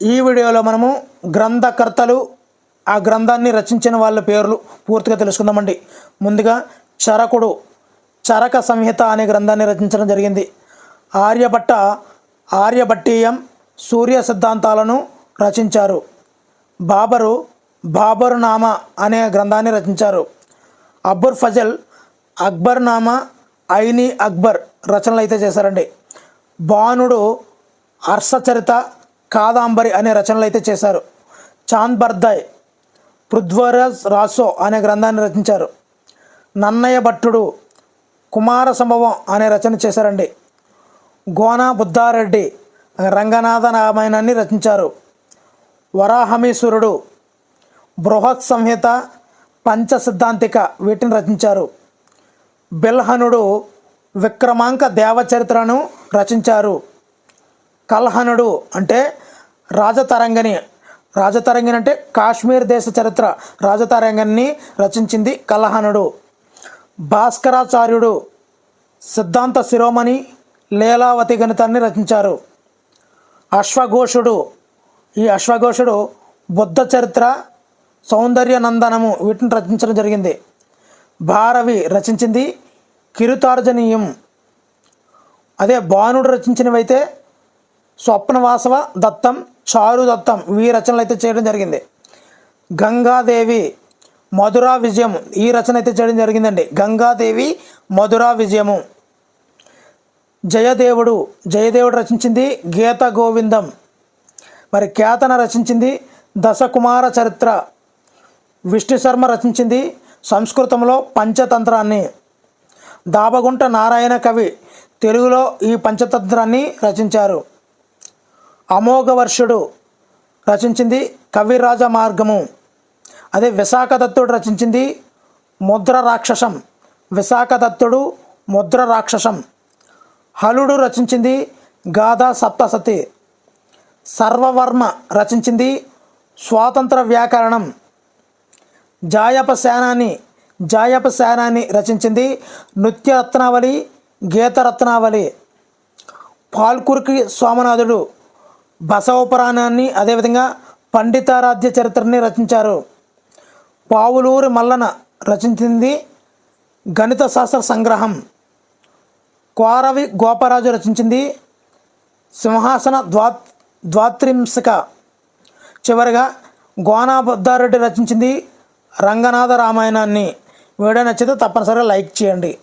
ఈ వీడియోలో మనము గ్రంథకర్తలు ఆ గ్రంథాన్ని రచించిన వాళ్ళ పేర్లు పూర్తిగా తెలుసుకుందామండి. ముందుగా చరకుడు చరక సంహిత అనే గ్రంథాన్ని రచించడం జరిగింది. ఆర్యభట్ట ఆర్యభట్టీయం సూర్య సిద్ధాంతాలను రచించారు. బాబరు బాబరు నామా అనే గ్రంథాన్ని రచించారు. అబ్బుర్ ఫజల్ అక్బర్ నామా ఐని అక్బర్ రచనలు అయితే చేశారండి. బాణుడు హర్షచరిత కాదాంబరి అనే రచనలు అయితే చేశారు. చాంద్ బర్దాయ్ పృథ్వరాజ్ రాసో అనే గ్రంథాన్ని రచించారు. నన్నయ్య భట్టుడు కుమార సంభవం అనే రచన చేశారండి. గోనా బుద్ధారెడ్డి రంగనాథ రామాయణాన్ని రచించారు. వరాహమీశ్వరుడు బృహత్ సంహిత పంచ సిద్ధాంతిక వీటిని రచించారు. బిల్హనుడు విక్రమాంక దేవచరిత్రను రచించారు. కల్హనుడు అంటే రాజతరంగని. రాజతరంగిణి అంటే కాశ్మీర్ దేశ చరిత్ర. రాజతరంగన్ని రచించింది కల్హనుడు. భాస్కరాచార్యుడు సిద్ధాంత శిరోమణి లీలావతి గణితాన్ని రచించారు. అశ్వఘోషుడు. ఈ అశ్వఘోషుడు బుద్ధ చరిత్ర సౌందర్య నందనము వీటిని రచించడం జరిగింది. భారవి రచించింది కిరుతార్జనీయం. అదే బాణుడు రచించినవైతే స్వప్నవాసవ దత్తం చారు దత్తం ఈ రచనలు అయితే చేయడం జరిగింది. గంగాదేవి మధురా విజయం ఈ రచన అయితే చేయడం జరిగిందండి. గంగాదేవి మధురా విజయము. జయదేవుడు జయదేవుడు రచించింది గీత గోవిందం. మరి కేతన రచించింది దశకుమార చరిత్ర. విష్ణు శర్మ రచించింది సంస్కృతంలో పంచతంత్రాన్ని. దాబగుంట నారాయణ కవి తెలుగులో ఈ పంచతంత్రాన్ని రచించారు. అమోఘవర్షుడు రచించింది కవిరాజ మార్గము. అదే విశాఖదత్తుడు రచించింది ముద్ర రాక్షసం. విశాఖదత్తుడు ముద్ర రాక్షసం. హలుడు రచించింది గాథా సప్తసతి. సర్వవర్మ రచించింది స్వాతంత్ర వ్యాకరణం. జాయప సేనాని జాయప సేనాని రచించింది నృత్యరత్నావళి గీతరత్నావళి. పాల్కురికి సోమనాథుడు బసవపురాణాన్ని అదేవిధంగా పండితారాధ్య చరిత్రని రచించారు. పావులూరి మల్లన రచించింది గణిత శాస్త్ర సంగ్రహం. కోరవి గోపరాజు రచించింది సింహాసన ద్వా ద్వాత్రింశిక. చివరిగా గోనాబుద్ధారెడ్డి రచించింది రంగనాథ రామాయణాన్ని. వీడియో నచ్చితే తప్పనిసరిగా లైక్ చేయండి.